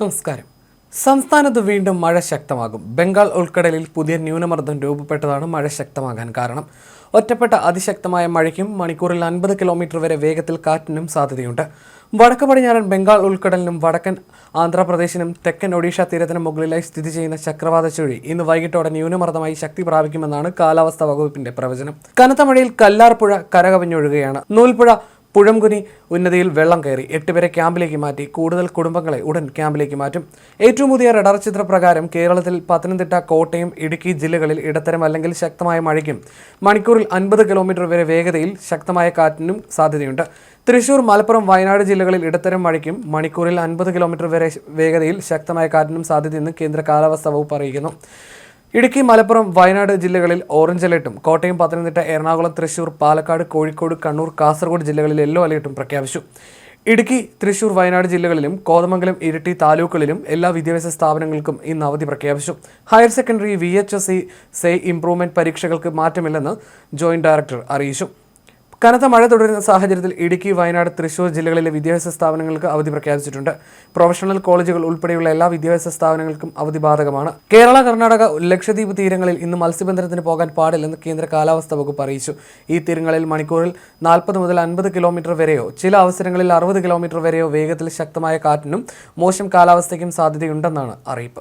നമസ്കാരം. സംസ്ഥാനത്ത് വീണ്ടും മഴ ശക്തമാകും. ബംഗാൾ ഉൾക്കടലിൽ പുതിയ ന്യൂനമർദ്ദം രൂപപ്പെട്ടതാണ് മഴ ശക്തമാകാൻ കാരണം. ഒറ്റപ്പെട്ട അതിശക്തമായ മഴയ്ക്കും മണിക്കൂറിൽ അൻപത് കിലോമീറ്റർ വരെ വേഗത്തിൽ കാറ്റിനും സാധ്യതയുണ്ട്. വടക്ക് പടിഞ്ഞാറൻ ബംഗാൾ ഉൾക്കടലിനും വടക്കൻ ആന്ധ്രാപ്രദേശിനും തെക്കൻ ഒഡീഷ തീരത്തിനും മുകളിലായി സ്ഥിതി ചെയ്യുന്ന ചക്രവാത ചുഴി ഇന്ന് വൈകിട്ടോടെ ന്യൂനമർദ്ദമായി ശക്തി പ്രാപിക്കുമെന്നാണ് കാലാവസ്ഥാ വകുപ്പിന്റെ പ്രവചനം. കനത്ത മഴയിൽ കല്ലാർപ്പുഴ കരകവിഞ്ഞൊഴുകയാണ് നൂൽപ്പുഴ പുഴംകുനി ഉന്നതിയിൽ വെള്ളം കയറി എട്ടുപേരെ ക്യാമ്പിലേക്ക് മാറ്റി കൂടുതൽ കുടുംബങ്ങളെ ഉടൻ ക്യാമ്പിലേക്ക് മാറ്റും. ഏറ്റവും പുതിയ റഡാർ ചിത്രപ്രകാരം കേരളത്തിൽ പത്തനംതിട്ട കോട്ടയം ഇടുക്കി ജില്ലകളിൽ ഇടത്തരം അല്ലെങ്കിൽ ശക്തമായ മഴയ്ക്കും മണിക്കൂറിൽ അൻപത് കിലോമീറ്റർ വരെ വേഗതയിൽ ശക്തമായ കാറ്റിനും സാധ്യതയുണ്ട്. തൃശൂർ മലപ്പുറം വയനാട് ജില്ലകളിൽ ഇടത്തരം മഴയ്ക്കും മണിക്കൂറിൽ അൻപത് കിലോമീറ്റർ വരെ വേഗതയിൽ ശക്തമായ കാറ്റിനും സാധ്യതയെന്ന് കേന്ദ്ര കാലാവസ്ഥാ വകുപ്പ് അറിയിക്കുന്നു. ഇടുക്കി മലപ്പുറം വയനാട് ജില്ലകളിൽ ഓറഞ്ച് അലേർട്ടും. കോട്ടയം പത്തനംതിട്ട എറണാകുളം തൃശൂർ പാലക്കാട് കോഴിക്കോട് കണ്ണൂർ കാസർഗോഡ് ജില്ലകളിൽ യെല്ലോ അലേർട്ടും പ്രഖ്യാപിച്ചു. ഇടുക്കി തൃശൂർ വയനാട് ജില്ലകളിലും കോതമംഗലം ഇരിട്ടി താലൂക്കുകളിലും എല്ലാ വിദ്യാഭ്യാസ സ്ഥാപനങ്ങൾക്കും ഇന്ന് അവധി പ്രഖ്യാപിച്ചു. Higher secondary V H S C say improvement പരീക്ഷകൾക്ക് മാറ്റമില്ലെന്ന് ജോയിന്റ് ഡയറക്ടർ അറിയിച്ചു. കനത്ത മഴ തുടരുന്ന സാഹചര്യത്തിൽ ഇടുക്കി വയനാട് തൃശൂർ ജില്ലകളിലെ വിദ്യാഭ്യാസ സ്ഥാപനങ്ങൾക്ക് അവധി പ്രഖ്യാപിച്ചിട്ടുണ്ട്. പ്രൊഫഷണൽ കോളേജുകൾ ഉൾപ്പെടെയുള്ള എല്ലാ വിദ്യാഭ്യാസ സ്ഥാപനങ്ങൾക്കും അവധി ബാധകമാണ്. കേരള കർണാടക ലക്ഷദ്വീപ് തീരങ്ങളിൽ ഇന്ന് മത്സ്യബന്ധനത്തിന് പോകാൻ പാടില്ലെന്ന് കേന്ദ്ര കാലാവസ്ഥാ വകുപ്പ് അറിയിച്ചു. ഈ തീരങ്ങളിൽ മണിക്കൂറിൽ നാൽപ്പത് മുതൽ അൻപത് കിലോമീറ്റർ വരെയോ ചില അവസരങ്ങളിൽ അറുപത് കിലോമീറ്റർ വരെയോ വേഗത്തിൽ ശക്തമായ കാറ്റിനും മോശം കാലാവസ്ഥയ്ക്കും സാധ്യതയുണ്ടെന്നാണ് അറിയിപ്പ്.